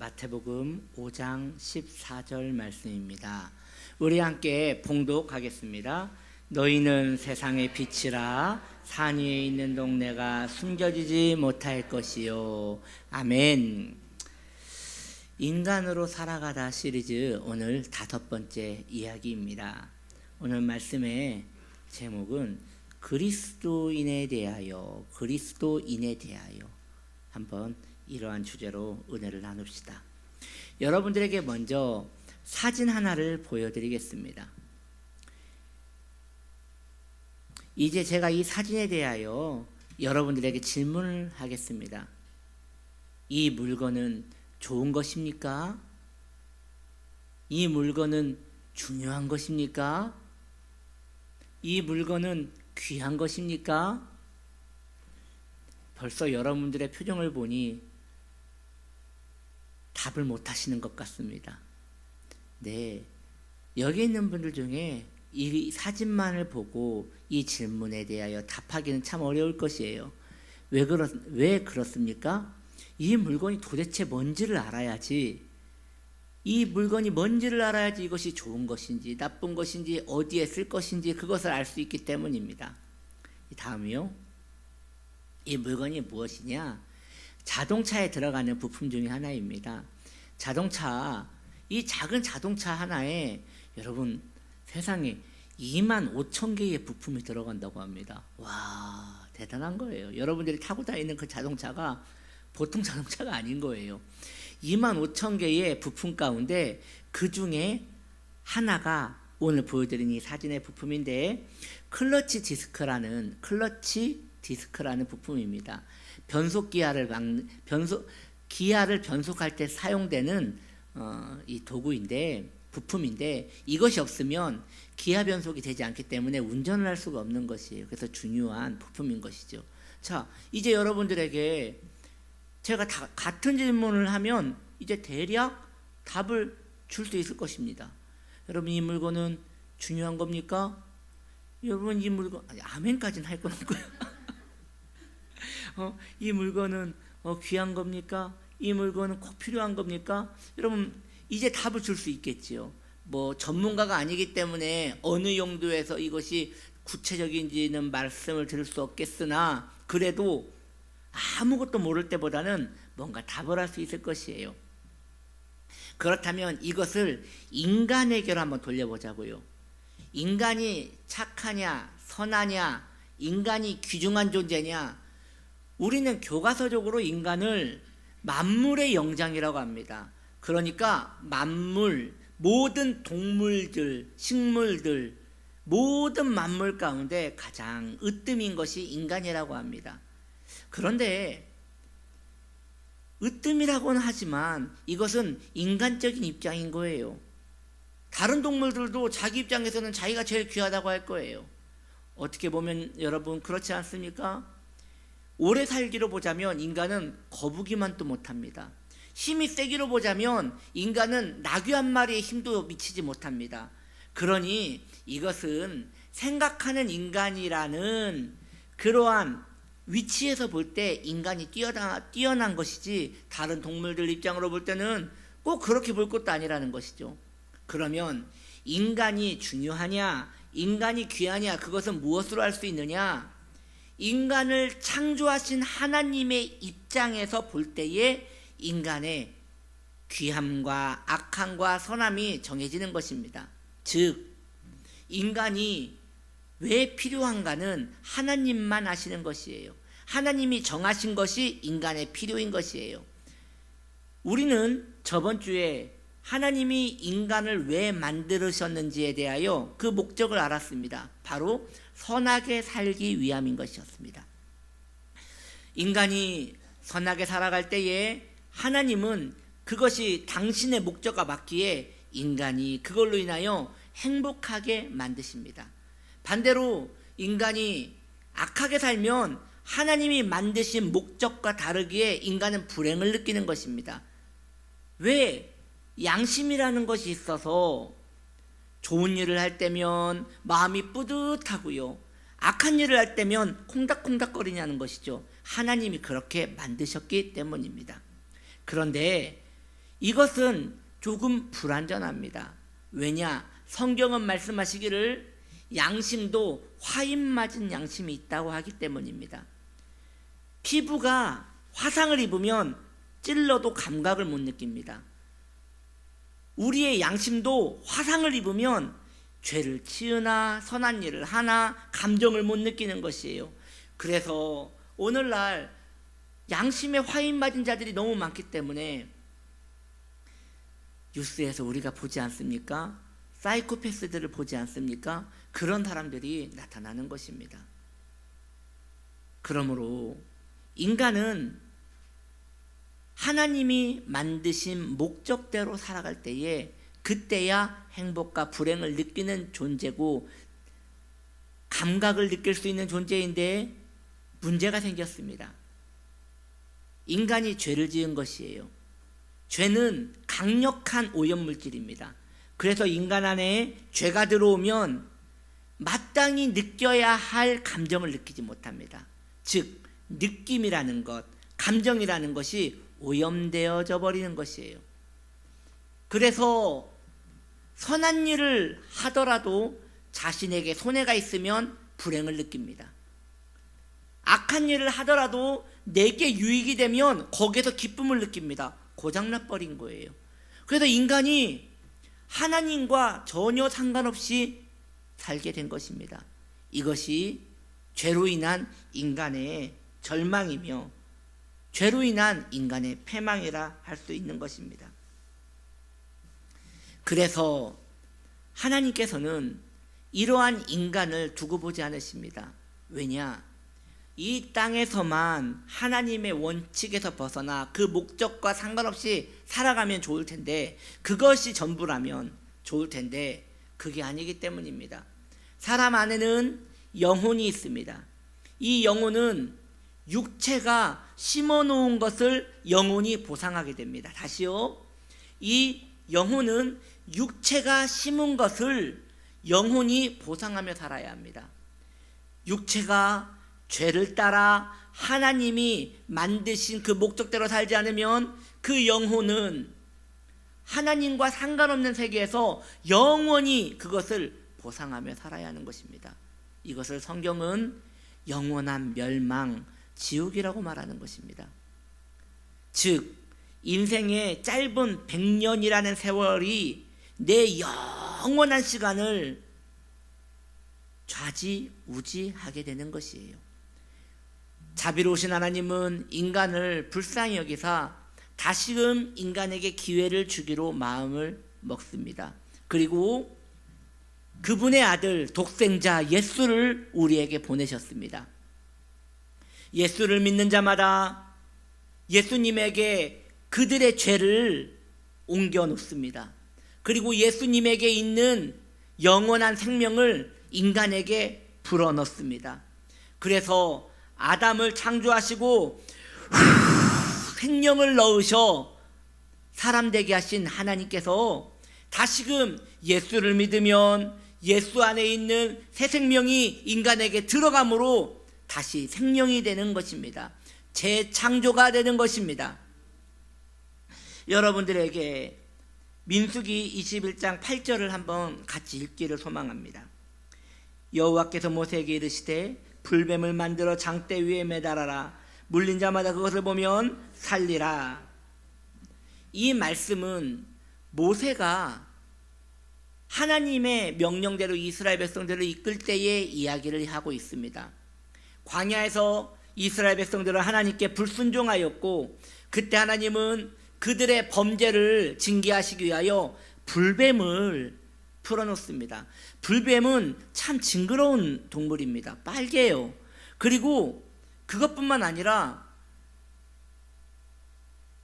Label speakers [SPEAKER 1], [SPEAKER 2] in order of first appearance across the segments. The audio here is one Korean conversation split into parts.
[SPEAKER 1] 마태복음 5장 14절 말씀입니다. 우리 함께 봉독하겠습니다. 너희는 세상의 빛이라 산 위에 있는 동네가 숨겨지지 못할 것이요. 아멘. 인간으로 살아가다 시리즈 오늘 다섯 번째 이야기입니다. 오늘 말씀의 제목은 그리스도인에 대하여 그리스도인에 대하여 한번 이러한 주제로 은혜를 나눕시다. 여러분들에게 먼저 사진 하나를 보여드리겠습니다. 이제 제가 이 사진에 대하여 여러분들에게 질문을 하겠습니다. 이 물건은 좋은 것입니까? 이 물건은 중요한 것입니까? 이 물건은 귀한 것입니까? 벌써 여러분들의 표정을 보니 답을 못 하시는 것 같습니다. 네. 여기 있는 분들 중에 이 사진만을 보고 이 질문에 대하여 답하기는 참 어려울 것이에요. 왜 그렇, 왜 그렇습니까? 이 물건이 도대체 뭔지를 알아야지. 이 물건이 뭔지를 알아야지 이것이 좋은 것인지, 나쁜 것인지, 어디에 쓸 것인지 그것을 알 수 있기 때문입니다. 다음이요. 이 물건이 무엇이냐? 자동차에 들어가는 부품 중에 하나입니다. 자동차, 이 작은 자동차 하나에 여러분 세상에 2만 5천 개의 부품이 들어간다고 합니다. 와, 대단한 거예요. 여러분들이 타고 다니는 그 자동차가 보통 자동차가 아닌 거예요. 2만 5천 개의 부품 가운데 그 중에 하나가 오늘 보여드린 이 사진의 부품인데 클러치 디스크라는 클러치 디스크라는 부품입니다. 변속 기아를 막 변속 기아를 변속할 때 사용되는 어, 이 도구인데 부품인데 이것이 없으면 기아 변속이 되지 않기 때문에 운전을 할 수가 없는 것이에요. 그래서 중요한 부품인 것이죠. 자, 이제 여러분들에게 제가 다 같은 질문을 하면 이제 대략 답을 줄 수 있을 것입니다. 여러분 이 물건은 중요한 겁니까? 여러분 이 물건 아멘까지는 할 건 없고요. 어, 이 물건은 어, 귀한 겁니까? 이 물건은 꼭 필요한 겁니까? 여러분 이제 답을 줄 수 있겠지요. 뭐 전문가가 아니기 때문에 어느 용도에서 이것이 구체적인지는 말씀을 드릴 수 없겠으나 그래도 아무것도 모를 때보다는 뭔가 답을 할 수 있을 것이에요. 그렇다면 이것을 인간에게로 한번 돌려보자고요. 인간이 착하냐, 선하냐, 인간이 귀중한 존재냐, 우리는 교과서적으로 인간을 만물의 영장이라고 합니다. 그러니까 만물, 모든 동물들, 식물들, 모든 만물 가운데 가장 으뜸인 것이 인간이라고 합니다. 그런데 으뜸이라고는 하지만 이것은 인간적인 입장인 거예요. 다른 동물들도 자기 입장에서는 자기가 제일 귀하다고 할 거예요. 어떻게 보면 여러분 그렇지 않습니까? 오래 살기로 보자면 인간은 거북이만 또 못합니다. 힘이 세기로 보자면 인간은 나귀 한 마리의 힘도 미치지 못합니다. 그러니 이것은 생각하는 인간이라는 그러한 위치에서 볼 때 인간이 뛰어나, 뛰어난 것이지 다른 동물들 입장으로 볼 때는 꼭 그렇게 볼 것도 아니라는 것이죠. 그러면 인간이 중요하냐, 인간이 귀하냐, 그것은 무엇으로 알 수 있느냐? 인간을 창조하신 하나님의 입장에서 볼 때에 인간의 귀함과 악함과 선함이 정해지는 것입니다. 즉, 인간이 왜 필요한가는 하나님만 아시는 것이에요. 하나님이 정하신 것이 인간의 필요인 것이에요. 우리는 저번 주에 하나님이 인간을 왜 만들으셨는지에 대하여 그 목적을 알았습니다. 바로 선하게 살기 위함인 것이었습니다. 인간이 선하게 살아갈 때에 하나님은 그것이 당신의 목적과 맞기에 인간이 그걸로 인하여 행복하게 만드십니다. 반대로 인간이 악하게 살면 하나님이 만드신 목적과 다르기에 인간은 불행을 느끼는 것입니다. 왜? 양심이라는 것이 있어서 좋은 일을 할 때면 마음이 뿌듯하고요. 악한 일을 할 때면 콩닥콩닥거리냐는 것이죠. 하나님이 그렇게 만드셨기 때문입니다. 그런데 이것은 조금 불완전합니다. 왜냐? 성경은 말씀하시기를 양심도 화인 맞은 양심이 있다고 하기 때문입니다. 피부가 화상을 입으면 찔러도 감각을 못 느낍니다. 우리의 양심도 화상을 입으면 죄를 지으나 선한 일을 하나 감정을 못 느끼는 것이에요. 그래서 오늘날 양심에 화인 맞은 자들이 너무 많기 때문에 뉴스에서 우리가 보지 않습니까? 사이코패스들을 보지 않습니까? 그런 사람들이 나타나는 것입니다. 그러므로 인간은 하나님이 만드신 목적대로 살아갈 때에 그때야 행복과 불행을 느끼는 존재고 감각을 느낄 수 있는 존재인데 문제가 생겼습니다. 인간이 죄를 지은 것이에요. 죄는 강력한 오염물질입니다. 그래서 인간 안에 죄가 들어오면 마땅히 느껴야 할 감정을 느끼지 못합니다. 즉, 느낌이라는 것, 감정이라는 것이 오염되어져 버리는 것이에요. 그래서 선한 일을 하더라도 자신에게 손해가 있으면 불행을 느낍니다. 악한 일을 하더라도 내게 유익이 되면 거기에서 기쁨을 느낍니다. 고장나 버린 거예요. 그래서 인간이 하나님과 전혀 상관없이 살게 된 것입니다. 이것이 죄로 인한 인간의 절망이며 죄로 인한 인간의 패망이라 할 수 있는 것입니다. 그래서 하나님께서는 이러한 인간을 두고 보지 않으십니다. 왜냐? 이 땅에서만 하나님의 원칙에서 벗어나 그 목적과 상관없이 살아가면 좋을 텐데 그것이 전부라면 좋을 텐데 그게 아니기 때문입니다. 사람 안에는 영혼이 있습니다. 이 영혼은 육체가 심어 놓은 것을 영혼이 보상하게 됩니다. 다시요. 이 영혼은 육체가 심은 것을 영혼이 보상하며 살아야 합니다. 육체가 죄를 따라 하나님이 만드신 그 목적대로 살지 않으면 그 영혼은 하나님과 상관없는 세계에서 영원히 그것을 보상하며 살아야 하는 것입니다. 이것을 성경은 영원한 멸망, 지옥이라고 말하는 것입니다. 즉, 인생의 짧은 100년이라는 세월이 내 영원한 시간을 좌지우지하게 되는 것이에요. 자비로우신 하나님은 인간을 불쌍히 여기사 다시금 인간에게 기회를 주기로 마음을 먹습니다. 그리고 그분의 아들 독생자 예수를 우리에게 보내셨습니다. 예수를 믿는 자마다 예수님에게 그들의 죄를 옮겨 놓습니다. 그리고 예수님에게 있는 영원한 생명을 인간에게 불어 넣습니다. 그래서 아담을 창조하시고 생명을 넣으셔 사람 되게 하신 하나님께서 다시금 예수를 믿으면 예수 안에 있는 새 생명이 인간에게 들어감으로 다시 생명이 되는 것입니다. 재창조가 되는 것입니다. 여러분들에게 민수기 21장 8절을 한번 같이 읽기를 소망합니다. 여호와께서 모세에게 이르시되 불뱀을 만들어 장대 위에 매달아라 물린 자마다 그것을 보면 살리라. 이 말씀은 모세가 하나님의 명령대로 이스라엘 백성들을 이끌 때의 이야기를 하고 있습니다. 광야에서 이스라엘 백성들은 하나님께 불순종하였고 그때 하나님은 그들의 범죄를 징계하시기 위하여 불뱀을 풀어놓습니다. 불뱀은 참 징그러운 동물입니다. 빨개요. 그리고 그것뿐만 아니라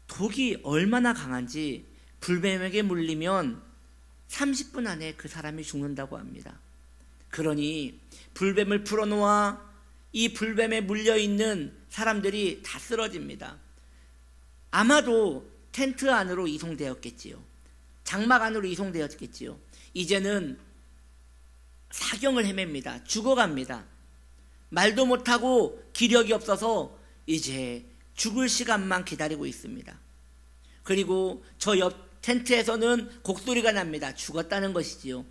[SPEAKER 1] 독이 얼마나 강한지 불뱀에게 물리면 30분 안에 그 사람이 죽는다고 합니다. 그러니 불뱀을 풀어놓아 이 불뱀에 물려 있는 사람들이 다 쓰러집니다. 아마도 텐트 안으로 이송되었겠지요. 장막 안으로 이송되었겠지요. 이제는 사경을 헤맵니다. 죽어갑니다. 말도 못하고 기력이 없어서 이제 죽을 시간만 기다리고 있습니다. 그리고 저 옆 텐트에서는 곡소리가 납니다. 죽었다는 것이지요.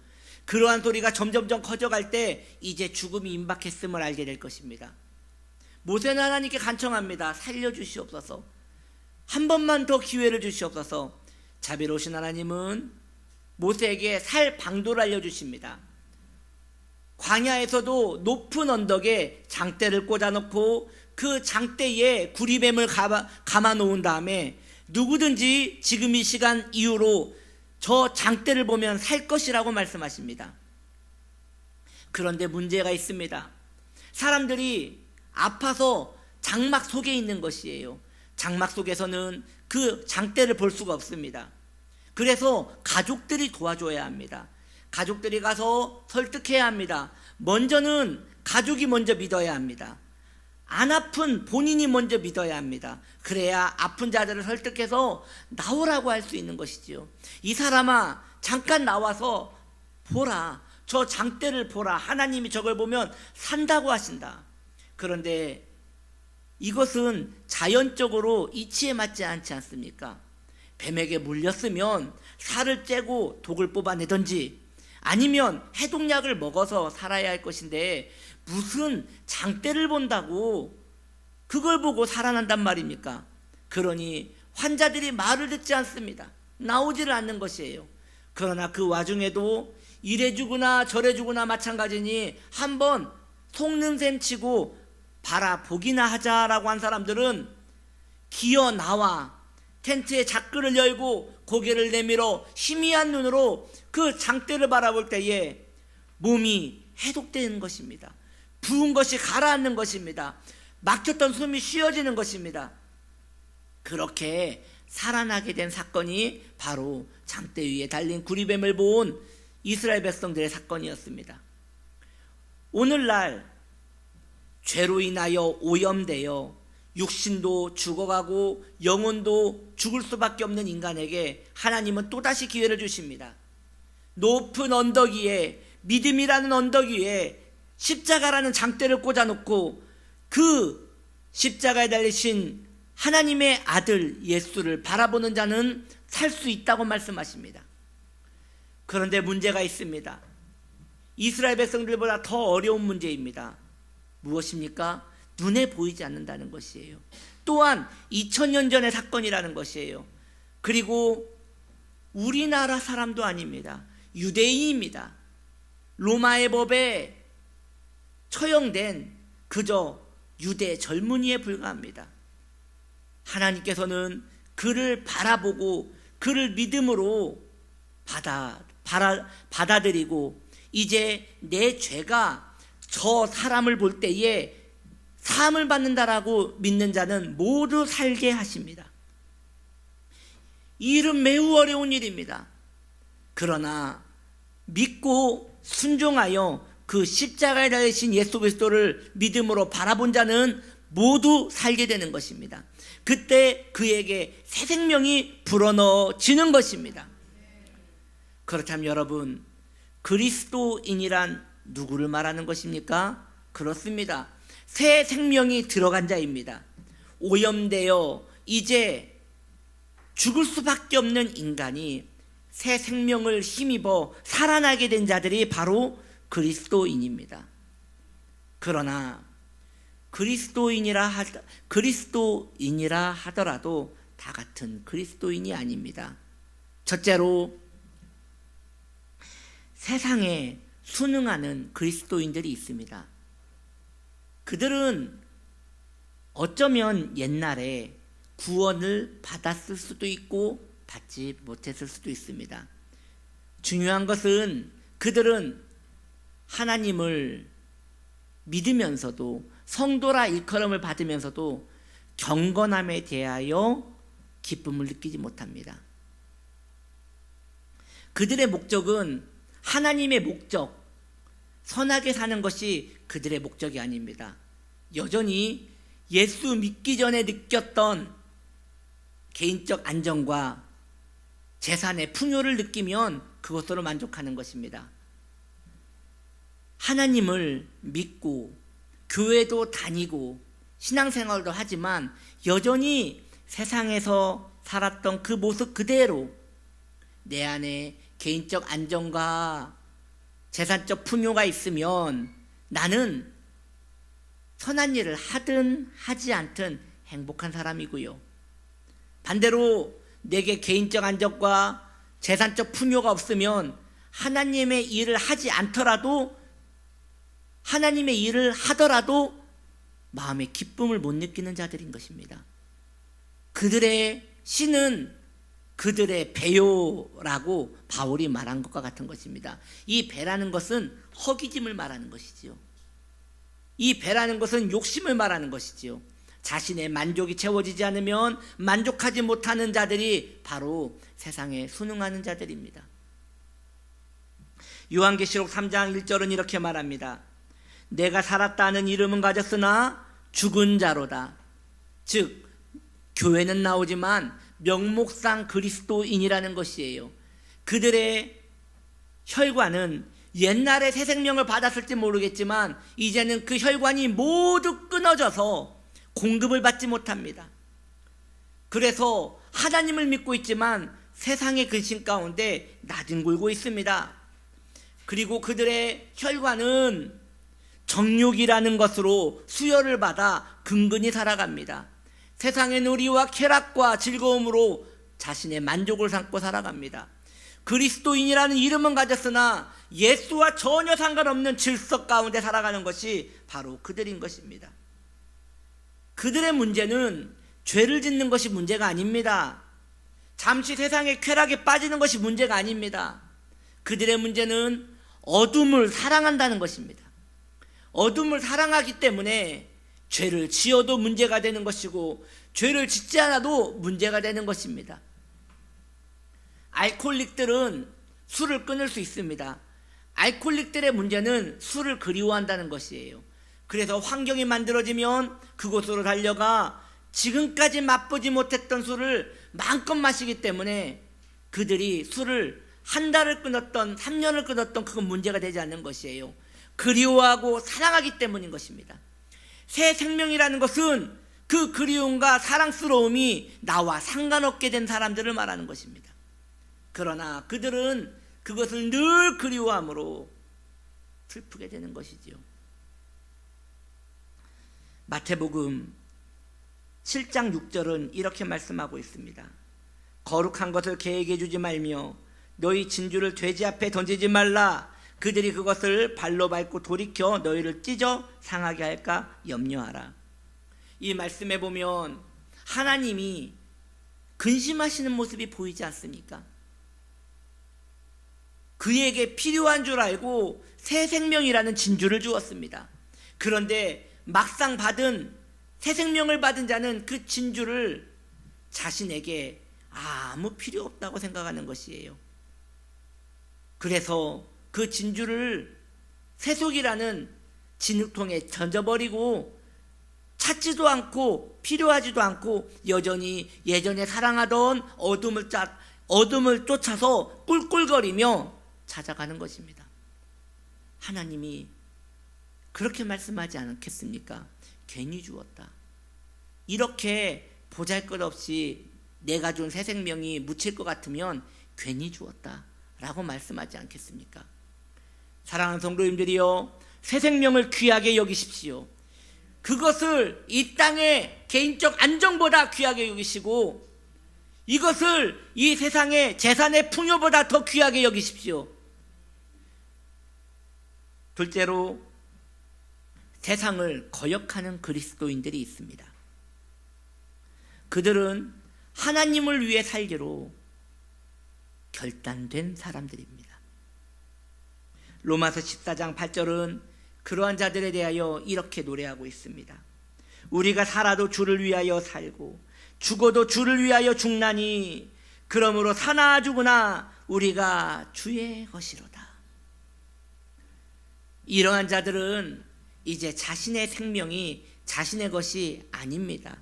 [SPEAKER 1] 그러한 소리가 점점점 커져갈 때 이제 죽음이 임박했음을 알게 될 것입니다. 모세는 하나님께 간청합니다. 살려주시옵소서. 한 번만 더 기회를 주시옵소서. 자비로우신 하나님은 모세에게 살 방도를 알려주십니다. 광야에서도 높은 언덕에 장대를 꽂아놓고 그 장대에 구리뱀을 감아, 놓은 다음에 누구든지 지금 이 시간 이후로 저 장대를 보면 살 것이라고 말씀하십니다. 그런데 문제가 있습니다. 사람들이 아파서 장막 속에 있는 것이에요. 장막 속에서는 그 장대를 볼 수가 없습니다. 그래서 가족들이 도와줘야 합니다. 가족들이 가서 설득해야 합니다. 먼저는 가족이 먼저 믿어야 합니다. 안 아픈 본인이 먼저 믿어야 합니다. 그래야 아픈 자들을 설득해서 나오라고 할 수 있는 것이지요. 이 사람아, 잠깐 나와서 보라. 저 장대를 보라. 하나님이 저걸 보면 산다고 하신다. 그런데 이것은 자연적으로 이치에 맞지 않지 않습니까? 뱀에게 물렸으면 살을 째고 독을 뽑아내던지 아니면 해독약을 먹어서 살아야 할 것인데 무슨 장대를 본다고 그걸 보고 살아난단 말입니까? 그러니 환자들이 말을 듣지 않습니다. 나오지를 않는 것이에요. 그러나 그 와중에도 이래 주구나 저래 주구나 마찬가지니 한번 속는 셈 치고 바라보기나 하자라고 한 사람들은 기어 나와 텐트의 자크를 열고 고개를 내밀어 희미한 눈으로 그 장대를 바라볼 때에 몸이 해독되는 것입니다. 부은 것이 가라앉는 것입니다. 막혔던 숨이 쉬어지는 것입니다. 그렇게 살아나게 된 사건이 바로 장대 위에 달린 구리뱀을 본 이스라엘 백성들의 사건이었습니다. 오늘날 죄로 인하여 오염되어 육신도 죽어가고 영혼도 죽을 수밖에 없는 인간에게 하나님은 또다시 기회를 주십니다. 높은 언덕 위에 믿음이라는 언덕 위에 십자가라는 장대를 꽂아놓고 그 십자가에 달리신 하나님의 아들 예수를 바라보는 자는 살 수 있다고 말씀하십니다. 그런데 문제가 있습니다. 이스라엘 백성들보다 더 어려운 문제입니다. 무엇입니까? 눈에 보이지 않는다는 것이에요. 또한 2000년 전의 사건이라는 것이에요. 그리고 우리나라 사람도 아닙니다. 유대인입니다. 로마의 법에 처형된 그저 유대 젊은이에 불과합니다. 하나님께서는 그를 바라보고 그를 믿음으로 받아, 받아, 받아들이고 이제 내 죄가 저 사람을 볼 때에 사함을 받는다라고 믿는 자는 모두 살게 하십니다. 이 일은 매우 어려운 일입니다. 그러나 믿고 순종하여 그 십자가에 달리신 예수 그리스도를 믿음으로 바라본 자는 모두 살게 되는 것입니다. 그때 그에게 새 생명이 불어넣어지는 것입니다. 그렇다면 여러분, 그리스도인이란 누구를 말하는 것입니까? 그렇습니다. 새 생명이 들어간 자입니다. 오염되어 이제 죽을 수밖에 없는 인간이 새 생명을 힘입어 살아나게 된 자들이 바로 그리스도인입니다. 그러나 그리스도인이라 하, 그리스도인이라 하더라도 다 같은 그리스도인이 아닙니다. 첫째로 세상에 순응하는 그리스도인들이 있습니다. 그들은 어쩌면 옛날에 구원을 받았을 수도 있고 받지 못했을 수도 있습니다. 중요한 것은 그들은 하나님을 믿으면서도 성도라 일컬음을 받으면서도 경건함에 대하여 기쁨을 느끼지 못합니다. 그들의 목적은 하나님의 목적, 선하게 사는 것이 그들의 목적이 아닙니다. 여전히 예수 믿기 전에 느꼈던 개인적 안정과 재산의 풍요를 느끼면 그것으로 만족하는 것입니다. 하나님을 믿고 교회도 다니고 신앙생활도 하지만 여전히 세상에서 살았던 그 모습 그대로 내 안에 개인적 안정과 재산적 풍요가 있으면 나는 선한 일을 하든 하지 않든 행복한 사람이고요. 반대로 내게 개인적 안정과 재산적 풍요가 없으면 하나님의 일을 하지 않더라도 하나님의 일을 하더라도 마음의 기쁨을 못 느끼는 자들인 것입니다. 그들의 신은 그들의 배요라고 바울이 말한 것과 같은 것입니다. 이 배라는 것은 허기짐을 말하는 것이지요. 이 배라는 것은 욕심을 말하는 것이지요. 자신의 만족이 채워지지 않으면 만족하지 못하는 자들이 바로 세상에 순응하는 자들입니다. 요한계시록 3장 1절은 이렇게 말합니다. 내가 살았다는 이름은 가졌으나 죽은 자로다. 즉 교회는 나오지만 명목상 그리스도인이라는 것이에요. 그들의 혈관은 옛날에 새 생명을 받았을지 모르겠지만 이제는 그 혈관이 모두 끊어져서 공급을 받지 못합니다. 그래서 하나님을 믿고 있지만 세상의 근심 가운데 나뒹굴고 있습니다. 그리고 그들의 혈관은 정욕이라는 것으로 수혈을 받아 근근히 살아갑니다. 세상의 놀이와 쾌락과 즐거움으로 자신의 만족을 삼고 살아갑니다. 그리스도인이라는 이름은 가졌으나 예수와 전혀 상관없는 질서 가운데 살아가는 것이 바로 그들인 것입니다. 그들의 문제는 죄를 짓는 것이 문제가 아닙니다. 잠시 세상의 쾌락에 빠지는 것이 문제가 아닙니다. 그들의 문제는 어둠을 사랑한다는 것입니다. 어둠을 사랑하기 때문에 죄를 지어도 문제가 되는 것이고 죄를 짓지 않아도 문제가 되는 것입니다. 알코올릭들은 술을 끊을 수 있습니다. 알코올릭들의 문제는 술을 그리워한다는 것이에요. 그래서 환경이 만들어지면 그곳으로 달려가 지금까지 맛보지 못했던 술을 마음껏 마시기 때문에 그들이 술을 한 달을 끊었던 3년을 끊었던 그건 문제가 되지 않는 것이에요. 그리워하고 사랑하기 때문인 것입니다. 새 생명이라는 것은 그 그리움과 사랑스러움이 나와 상관없게 된 사람들을 말하는 것입니다. 그러나 그들은 그것을 늘 그리워함으로 슬프게 되는 것이지요. 마태복음 7장 6절은 이렇게 말씀하고 있습니다. 거룩한 것을 계획해 주지 말며 너희 진주를 돼지 앞에 던지지 말라. 그들이 그것을 발로 밟고 돌이켜 너희를 찢어 상하게 할까 염려하라. 이 말씀에 보면 하나님이 근심하시는 모습이 보이지 않습니까? 그에게 필요한 줄 알고 새 생명이라는 진주를 주었습니다. 그런데 막상 받은 새 생명을 받은 자는 그 진주를 자신에게 아무 필요 없다고 생각하는 것이에요. 그래서 그 진주를 세속이라는 진흙통에 던져버리고 찾지도 않고 필요하지도 않고 여전히 예전에 사랑하던 어둠을 짜, 어둠을 쫓아서 꿀꿀거리며 찾아가는 것입니다. 하나님이 그렇게 말씀하지 않겠습니까? 괜히 주었다. 이렇게 보잘 것 없이 내가 준 새 생명이 묻힐 것 같으면 괜히 주었다. 라고 말씀하지 않겠습니까? 사랑하는 성도님들이요. 새 생명을 귀하게 여기십시오. 그것을 이 땅의 개인적 안정보다 귀하게 여기시고 이것을 이 세상의 재산의 풍요보다 더 귀하게 여기십시오. 둘째로 세상을 거역하는 그리스도인들이 있습니다. 그들은 하나님을 위해 살기로 결단된 사람들입니다. 로마서 14장 8절은 그러한 자들에 대하여 이렇게 노래하고 있습니다. 우리가 살아도 주를 위하여 살고 죽어도 주를 위하여 죽나니 그러므로 사나 죽으나 우리가 주의 것이로다. 이러한 자들은 이제 자신의 생명이 자신의 것이 아닙니다.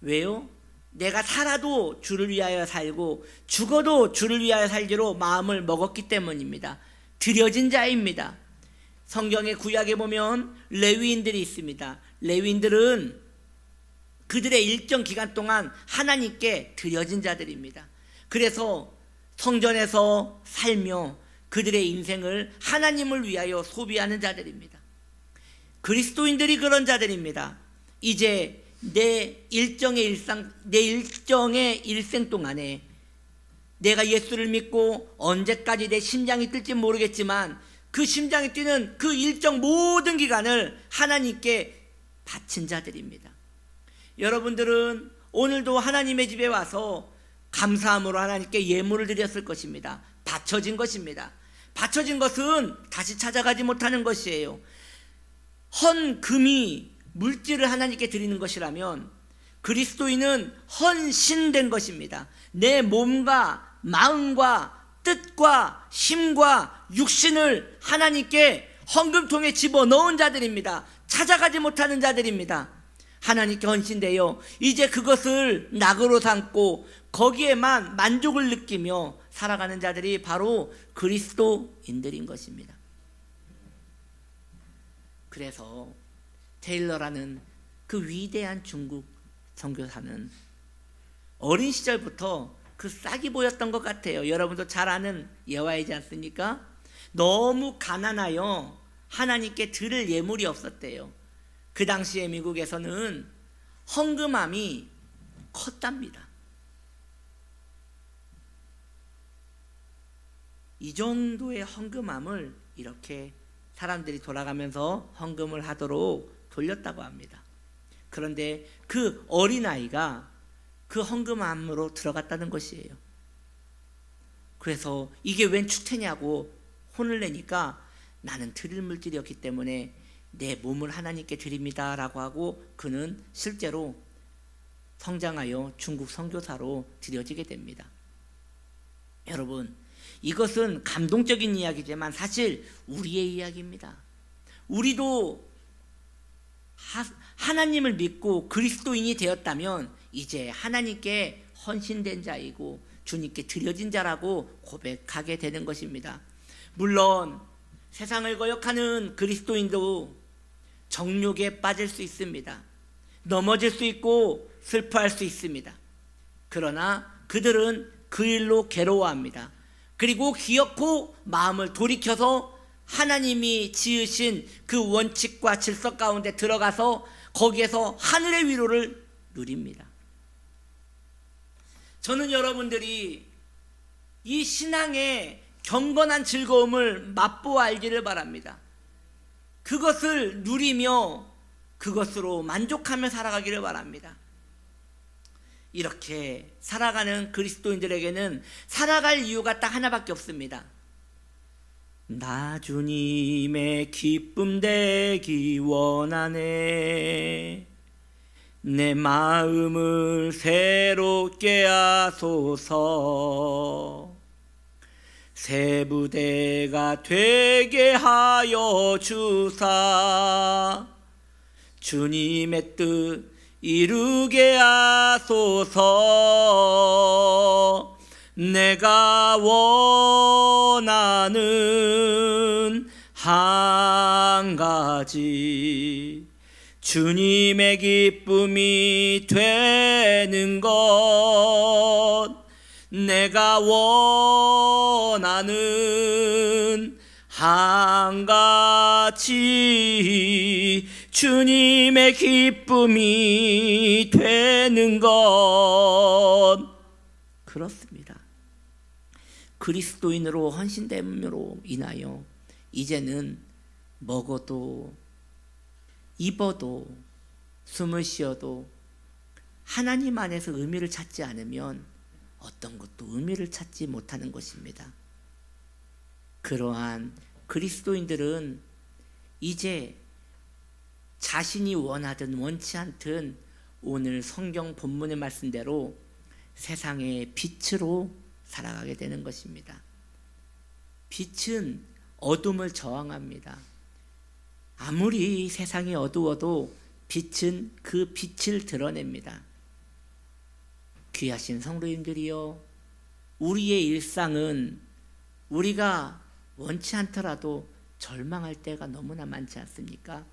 [SPEAKER 1] 왜요? 내가 살아도 주를 위하여 살고 죽어도 주를 위하여 살기로 마음을 먹었기 때문입니다. 드려진 자입니다. 성경의 구약에 보면 레위인들이 있습니다. 레위인들은 그들의 일정 기간 동안 하나님께 드려진 자들입니다. 그래서 성전에서 살며 그들의 인생을 하나님을 위하여 소비하는 자들입니다. 그리스도인들이 그런 자들입니다. 이제 내 일정의 일상, 내 일정의 일생 동안에 내가 예수를 믿고 언제까지 내 심장이 뜰지 모르겠지만 그 심장이 뛰는 그 일정 모든 기간을 하나님께 바친 자들입니다. 여러분들은 오늘도 하나님의 집에 와서 감사함으로 하나님께 예물을 드렸을 것입니다. 바쳐진 것입니다. 바쳐진 것은 다시 찾아가지 못하는 것이에요. 헌 금이 물질을 하나님께 드리는 것이라면 그리스도인은 헌신된 것입니다. 내 몸과 마음과 뜻과 힘과 육신을 하나님께 헌금통에 집어 넣은 자들입니다. 찾아가지 못하는 자들입니다. 하나님께 헌신되어 이제 그것을 낙으로 삼고 거기에만 만족을 느끼며 살아가는 자들이 바로 그리스도인들인 것입니다. 그래서 테일러라는 그 위대한 중국 선교사는 어린 시절부터 그 싹이 보였던 것 같아요. 여러분도 잘 아는 예화이지 않습니까? 너무 가난하여 하나님께 드릴 예물이 없었대요. 그 당시에 미국에서는 헌금함이 컸답니다. 이 정도의 헌금함을 이렇게 사람들이 돌아가면서 헌금을 하도록 돌렸다고 합니다. 그런데 그 어린아이가 그 헌금함으로 들어갔다는 것이에요. 그래서 이게 웬 축태냐고 혼을 내니까 나는 드릴 물질이었기 때문에 내 몸을 하나님께 드립니다라고 하고 그는 실제로 성장하여 중국 선교사로 드려지게 됩니다. 여러분, 이것은 감동적인 이야기지만 사실 우리의 이야기입니다. 우리도 하, 하나님을 믿고 그리스도인이 되었다면 이제 하나님께 헌신된 자이고 주님께 드려진 자라고 고백하게 되는 것입니다. 물론 세상을 거역하는 그리스도인도 정욕에 빠질 수 있습니다. 넘어질 수 있고 슬퍼할 수 있습니다. 그러나 그들은 그 일로 괴로워합니다. 그리고 기어코 마음을 돌이켜서 하나님이 지으신 그 원칙과 질서 가운데 들어가서 거기에서 하늘의 위로를 누립니다. 저는 여러분들이 이 신앙의 경건한 즐거움을 맛보아 알기를 바랍니다. 그것을 누리며 그것으로 만족하며 살아가기를 바랍니다. 이렇게 살아가는 그리스도인들에게는 살아갈 이유가 딱 하나밖에 없습니다. 나 주님의 기쁨 되기 원하네. 내 마음을 새롭게 하소서. 새 부대가 되게 하여 주사. 주님의 뜻 이루게 하소서 내가 원하는 한 가지 주님의 기쁨이 되는 것 내가 원하는 한 가지 주님의 기쁨이 되는 것 그렇습니다. 그리스도인으로 헌신됨으로 인하여 이제는 먹어도 입어도 숨을 쉬어도 하나님 안에서 의미를 찾지 않으면 어떤 것도 의미를 찾지 못하는 것입니다. 그러한 그리스도인들은 이제 자신이 원하든 원치 않든 오늘 성경 본문의 말씀대로 세상의 빛으로 살아가게 되는 것입니다. 빛은 어둠을 저항합니다. 아무리 세상이 어두워도 빛은 그 빛을 드러냅니다. 귀하신 성도님들이여, 우리의 일상은 우리가 원치 않더라도 절망할 때가 너무나 많지 않습니까?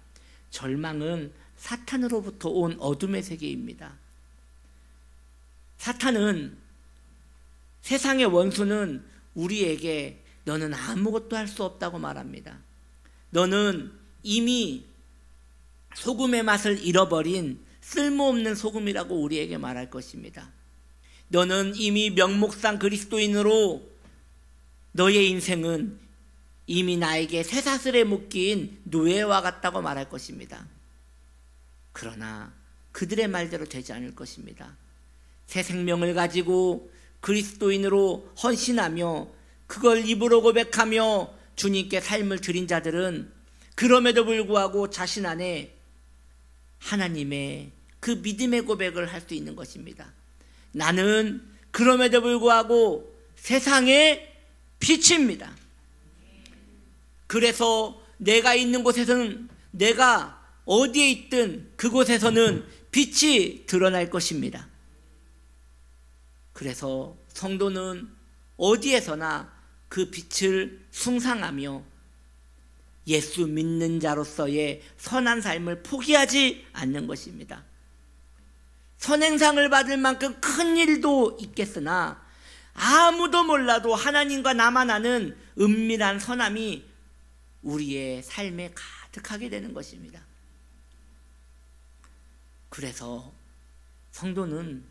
[SPEAKER 1] 절망은 사탄으로부터 온 어둠의 세계입니다. 사탄은 세상의 원수는 우리에게 너는 아무것도 할 수 없다고 말합니다. 너는 이미 소금의 맛을 잃어버린 쓸모없는 소금이라고 우리에게 말할 것입니다. 너는 이미 명목상 그리스도인으로 너의 인생은 이미 나에게 쇠사슬에 묶인 노예와 같다고 말할 것입니다. 그러나 그들의 말대로 되지 않을 것입니다. 새 생명을 가지고 그리스도인으로 헌신하며 그걸 입으로 고백하며 주님께 삶을 드린 자들은 그럼에도 불구하고 자신 안에 하나님의 그 믿음의 고백을 할 수 있는 것입니다. 나는 그럼에도 불구하고 세상의 빛입니다. 그래서 내가 있는 곳에서는 내가 어디에 있든 그곳에서는 빛이 드러날 것입니다. 그래서 성도는 어디에서나 그 빛을 숭상하며 예수 믿는 자로서의 선한 삶을 포기하지 않는 것입니다. 선행상을 받을 만큼 큰 일도 있겠으나 아무도 몰라도 하나님과 나만 아는 은밀한 선함이 우리의 삶에 가득하게 되는 것입니다. 그래서 성도는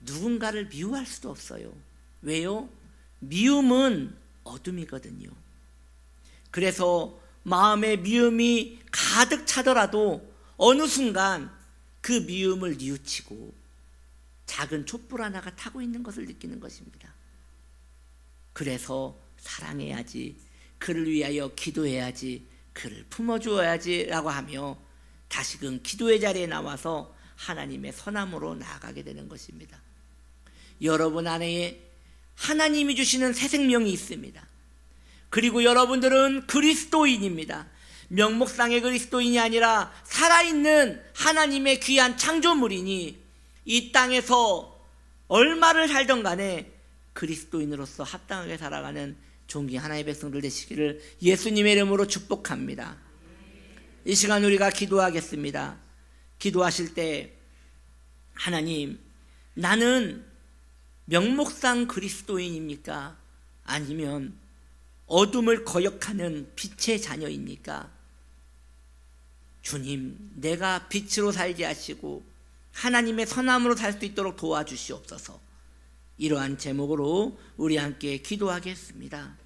[SPEAKER 1] 누군가를 미워할 수도 없어요. 왜요? 미움은 어둠이거든요. 그래서 마음에 미움이 가득 차더라도 어느 순간 그 미움을 뉘우치고 작은 촛불 하나가 타고 있는 것을 느끼는 것입니다. 그래서 사랑해야지, 그를 위하여 기도해야지, 그를 품어주어야지라고 하며 다시금 기도의 자리에 나와서 하나님의 선함으로 나아가게 되는 것입니다. 여러분 안에 하나님이 주시는 새 생명이 있습니다. 그리고 여러분들은 그리스도인입니다. 명목상의 그리스도인이 아니라 살아있는 하나님의 귀한 창조물이니 이 땅에서 얼마를 살던 간에 그리스도인으로서 합당하게 살아가는 종기 하나의 백성들 되시기를 예수님의 이름으로 축복합니다. 이 시간 우리가 기도하겠습니다. 기도하실 때 하나님 나는 명목상 그리스도인입니까? 아니면 어둠을 거역하는 빛의 자녀입니까? 주님, 내가 빛으로 살게 하시고 하나님의 선함으로 살 수 있도록 도와주시옵소서. 이러한 제목으로 우리 함께 기도하겠습니다.